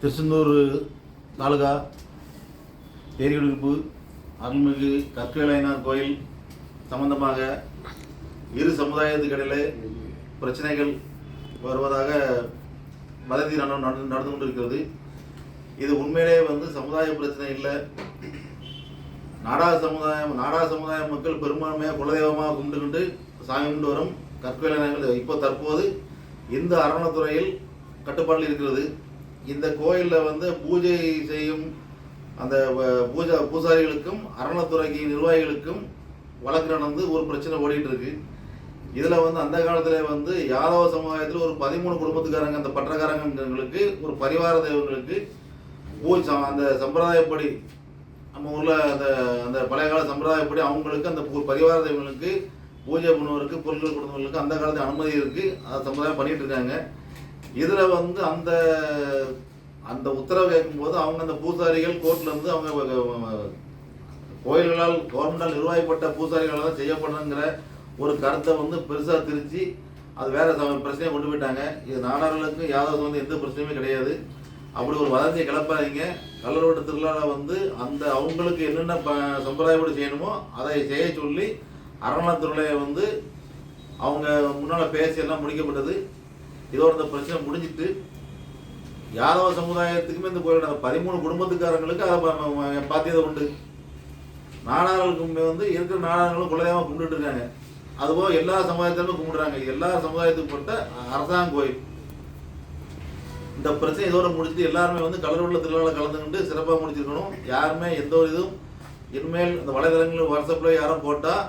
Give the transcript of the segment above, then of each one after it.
திருச்செந்தூர் தாலுகா ஏரியுடுப்பு அருள்மிகு கற்களையனார் கோயில் சம்பந்தமாக இரு சமுதாயத்துக்கிடையிலே பிரச்சனைகள் வருவதாக வதந்தி நட- நடந்து கொண்டிருக்கிறது. இது உண்மையிலே வந்து சமுதாய பிரச்சனை இல்லை. நாடா சமுதாயம் நாடா சமுதாய மக்கள் பெரும்பான்மையாக குலதெய்வமாக கும்பிட்டுக்கிட்டு சாமி கும்பிட்டு வரும் கற்கவேலையர்கள் இப்போ தற்போது இந்த அரணத்துறையில் கட்டுப்பாட்டில் இருக்கிறது. இந்த கோயிலில் வந்து பூஜை செய்யும் அந்த பூஜா பூசாரிகளுக்கும் அரணத்துறைக்கு நிர்வாகிகளுக்கும் வழக்கு நடந்து ஒரு பிரச்சனை ஓடிட்டு இருக்கு இதில் வந்து அந்த காலத்தில் வந்து யாதவ சமுதாயத்தில் ஒரு பதிமூணு குடும்பத்துக்காரங்க அந்த பற்றக்காரங்களுக்கு ஒரு பரிவார தெய்வங்களுக்கு பூஜை அந்த சம்பிரதாயப்படி நம்ம ஊரில் அந்த அந்த பழைய கால சம்பிரதாயப்படி அவங்களுக்கு அந்த பரிவார தெய்வங்களுக்கு பூஜை பண்ணுவதற்கு பொருட்கள் கொடுத்தவங்களுக்கு அந்த காலத்து அனுமதி இருக்குது அதை சம்பிரதாயம் பண்ணிகிட்டு இருக்காங்க. இதில் வந்து அந்த அந்த உத்தரவு கேட்கும்போது அவங்க அந்த பூசாரிகள் கோர்ட்ல இருந்து அவங்க கோயில்களால் கவர்மெண்டால் நிர்வாகிப்பட்ட பூசாரிகளால் தான் செய்யப்படுங்கிற ஒரு கருத்தை வந்து பெருசாக திரிச்சு அது வேற பிரச்சனையை கொண்டு போயிட்டாங்க. இது நாடார்களுக்கும் யாதவ வந்து எந்த பிரச்சனையுமே கிடையாது. அப்படி ஒரு வதந்தியை கிளப்பாதீங்க. கல்லூரோட திருவிழாவில் வந்து அந்த அவங்களுக்கு என்னென்ன ப சம்பிரதாயப்படி செய்யணுமோ அதை செய்ய சொல்லி அறநிலைத்துறையை வந்து அவங்க முன்னால் பேசி எல்லாம் முடிக்கப்பட்டது. இதோட இந்த பிரச்சனை முடிஞ்சிட்டு யாதவ சமுதாயத்துக்குமே இந்த கோயிலோட அந்த பதிமூணு குடும்பத்துக்காரங்களுக்கு அதை பாத்தியதை உண்டு. நாடார்களுக்குமே வந்து இருக்கிற நாடார்களும் குலதெய்வமாக கும்பிட்டுட்டு இருக்காங்க. அதுபோக எல்லா சமுதாயத்திலும் கும்பிடுறாங்க. எல்லா சமுதாயத்துக்கு பட்ட அரசாங்க கோயில். இந்த பிரச்சனை இதோட முடிச்சுட்டு எல்லாருமே வந்து கலருள்ள திருவிழா கலந்துக்கிட்டு சிறப்பாக முடிச்சிருக்கணும். யாருமே எந்த ஒரு இதுவும் இனிமேல் இந்த வலைதளங்கள் வாட்ஸ்அப்பில் யாரும் போட்டால்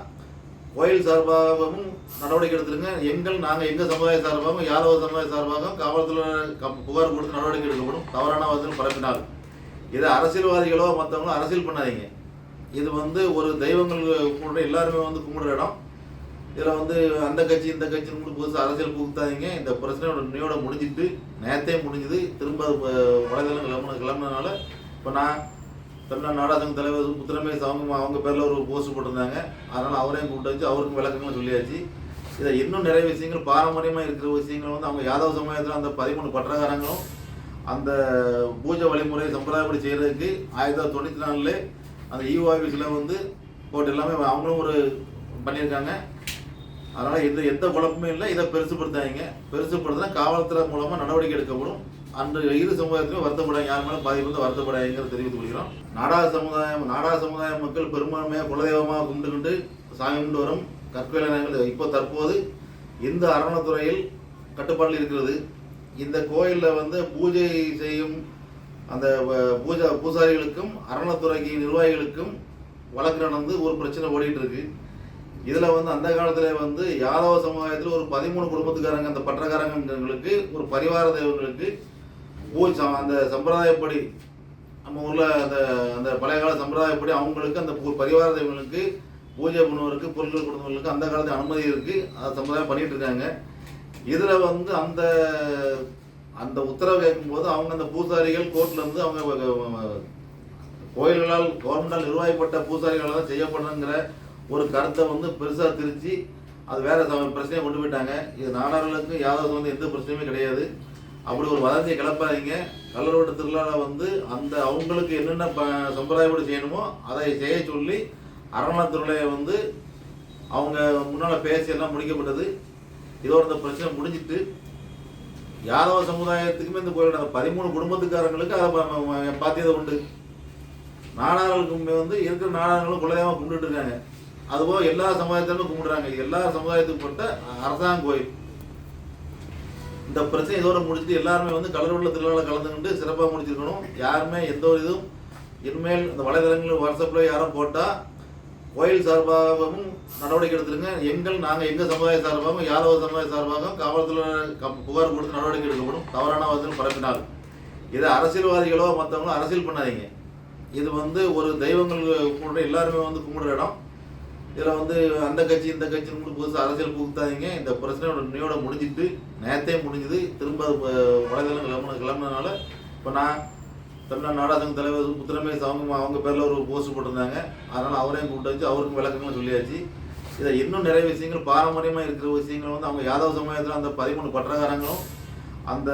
கோயில் சார்பாகவும் நடவடிக்கை எடுத்துருங்க. எங்கள் நாங்கள் எங்கள் சமுதாய சார்பாகவும் யாதவ சமுதாய சார்பாகவும் காவல்துறை புகார் கொடுத்து நடவடிக்கை எடுக்கப்படும். தவறான வந்து பரப்பினால். இதை அரசியல்வாதிகளோ மற்றவங்களோ அரசியல் பண்ணாதீங்க. இது வந்து ஒரு தெய்வங்கள் கும்பிடுற எல்லாருமே வந்து கும்பிடுற இடம். இதில் வந்து அந்த கட்சி இந்த கட்சின்னு கூட புதுசாக அரசியல் புகுத்தாதீங்க. இந்த பிரச்சனையோட நினைவோட முடிஞ்சிட்டு நேரத்தே முடிஞ்சுது. திரும்ப வலைதளம் கிளம்புன கிளம்புனதுனால இப்போ நான் தமிழ்நாடு நாடாசங்க தலைவர் முத்துரமேஷ் அவங்க அவங்க பேரில் ஒரு போஸ்ட் போட்டிருந்தாங்க. அதனால் அவரையும் கூப்பிட்டு வச்சு அவருக்கும் விளக்கங்களும் சொல்லியாச்சு. இதை இன்னும் நிறைய விஷயங்கள் பாரம்பரியமாக இருக்கிற விஷயங்கள் வந்து அவங்க யாதவ சமயத்தில் அந்த பதிமூணு பட்டகாரங்களும் அந்த பூஜை வழிமுறை சம்பிரதாயப்படி செய்கிறதுக்கு ஆயிரத்தி தொள்ளாயிரத்தி தொண்ணூற்றி நாலுல அந்த ஈஓ ஆஃபீஸில் வந்து போட்டு எல்லாமே அவங்களும் ஒரு பண்ணியிருக்காங்க. அதனால் எந்த எந்த குழப்பமும் இல்லை. இதை பெருசுப்படுத்தாங்க பெருசுப்படுத்தினா காவல்துறை மூலமாக நடவடிக்கை எடுக்கப்படும். அந்த இரு சமுதாயத்திலும் வருத்தப்படாங்க யார் மேலும் பாதிப்பு வந்து வருத்தப்படாதுங்கிறத தெரிவித்துக் கொள்கிறோம். நாடா சமுதாயம் நாடா சமுதாய மக்கள் பெரும்பான்மையாக குலதெய்வமாக கும்பிட்டுக்கிட்டு சாமி கும்பிட்டு வரும் கற்கவேலையர்கள் இப்போ தற்போது இந்த அரணத்துறையில் கட்டுப்பாட்டில் இருக்கிறது. இந்த கோயிலில் வந்து பூஜை செய்யும் அந்த பூஜா பூசாரிகளுக்கும் அரணத்துறைக்கு நிர்வாகிகளுக்கும் வழக்கு நடந்து ஒரு பிரச்சனை ஓடிட்டு இருக்கு. இதில் வந்து அந்த காலத்தில் வந்து யாதவ சமுதாயத்தில் ஒரு பதிமூணு குடும்பத்துக்காரங்க அந்த பட்டக்காரங்களுக்கு ஒரு பரிவார தெய்வங்களுக்கு பூஜை அந்த சம்பிரதாயப்படி நம்ம ஊரில் அந்த அந்த பழைய கால சம்பிரதாயப்படி அவங்களுக்கு அந்த பூ- பரிவார தெய்வங்களுக்கு பூஜை பண்ணுவதற்கு பொருட்கள் கொடுத்தவங்களுக்கு அந்த காலத்து அனுமதி இருக்கு. அதை சம்பிரதாயம் பண்ணிட்டு இருக்காங்க. இதில் வந்து அந்த அந்த உத்தரவு கேட்கும்போது அவங்க அந்த பூசாரிகள் கோர்ட்ல இருந்து அவங்க கோயில்களால் கவர்மெண்டால் நிர்வாகிப்பட்ட பூசாரிகளால் தான் செய்யப்படுங்கிற ஒரு கருத்தை வந்து பெருசாக திரிச்சு அது வேற பிரச்சனையை கொண்டு போயிட்டாங்க. இது நாடார்களுக்கும் யாதவ வந்து எந்த பிரச்சனையுமே கிடையாது. அப்படி ஒரு வதந்தியை கிளப்பாதீங்க. கல்லூரோட திருவிழாவில் வந்து அந்த அவங்களுக்கு என்னென்ன ப சம்பிரதாயப்படி செய்யணுமோ அதை செய்ய சொல்லி அறநிலைத்துறையை வந்து அவங்க முன்னால் பேசி எல்லாம் முடிக்கப்பட்டது. இதோட இந்த பிரச்சனை முடிஞ்சிட்டு யாதவ சமுதாயத்துக்குமே இந்த கோயிலோட அந்த பதிமூணு குடும்பத்துக்காரங்களுக்கு அதை பாத்தியதை உண்டு. நாடார்களுக்குமே வந்து இருக்கிற நாடார்களும் குலதெய்வமாக கும்பிட்டுட்டு இருக்காங்க. அதுபோல் எல்லா சமுதாயத்திலும் கும்பிடுறாங்க. எல்லா சமுதாயத்துக்கு பட்ட அரசாங்க கோயில். இந்த பிரச்சனை இதோட முடிச்சுட்டு எல்லாருமே வந்து கலருள்ள திருவிழா கலந்துக்கிட்டு சிறப்பாக முடிச்சிருக்கணும். யாருமே எந்த ஒரு இதுவும் இனிமேல் இந்த வலைதளங்கள் வாட்ஸ்அப்பில் யாரும் போட்டால் கோயில் சார்பாகவும் நடவடிக்கை எடுத்துருங்க. எங்கள் நாங்கள் எங்கள் சமுதாய சார்பாகவும் யாதவ சமுதாய சார்பாகவும் காவல்துறை புகார் கொடுத்து நடவடிக்கை எடுக்கப்படும். தவறான வந்து பரப்பினார் இதை அரசியல்வாதிகளோ மற்றவங்களோ அரசியல் பண்ணாதீங்க. இது வந்து ஒரு தெய்வங்கள் கும்பிடுற எல்லாருமே வந்து கும்பிடுற இடம். இதில் வந்து அந்த கட்சி இந்த கட்சி புதுசாக அரசியல் புகுத்தாதீங்க. இந்த பிரச்சனையோட இன்னையோட முடிஞ்சிட்டு நேரத்தே முடிஞ்சுது. திரும்ப வலைதளம் கிளம்புன கிளம்புனதுனால இப்போ நான் தமிழ்நாடு நாடாசங்க தலைவர் முத்துரமேஷ் அவங்க அவங்க பேரில் ஒரு போஸ்ட் போட்டிருந்தாங்க. அதனால் அவரையும் கூப்பிட்டு வச்சு அவருக்கும் விளக்கங்களும் சொல்லியாச்சு. இதை இன்னும் நிறைய விஷயங்கள் பாரம்பரியமாக இருக்கிற விஷயங்கள் வந்து அவங்க யாதவ சமயத்தில் அந்த பதிமூணு பட்டகாரங்களும் அந்த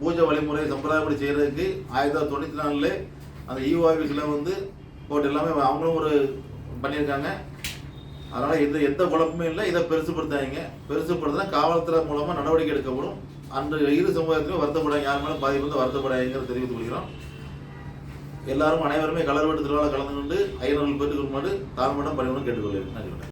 பூஜை வழிமுறை சம்பிரதாயப்படி செய்கிறதுக்கு ஆயிரத்தி தொள்ளாயிரத்தி தொண்ணூற்றி நாலுல அந்த ஈஓ ஆஃபீஸில் வந்து போட்டு எல்லாமே அவங்களும் ஒரு பண்ணியிருக்காங்க. அதனால் எந்த எந்த குழப்பமும் இல்லை. இதை பெருசுப்படுத்தாதீங்க. பெருசுப்படுத்தினா காவல்துறை மூலமாக நடவடிக்கை எடுக்கப்படும். அந்த இரு சமூகத்திலும் வருத்தப்படாங்க யார் மேலும் பாதிப்பு வந்து வருத்தப்படாங்கிறத தெரிவித்துக் கொள்கிறோம். எல்லாரும் அனைவருமே கலர் வெட்டு திருவிழா கலந்து கொண்டு ஐநூறு பெற்றுக் கொள்ளுமாறு தாழ்மட்டம் பணிவுடன் கேட்டுக்கொள்கிறேன். நன்றி.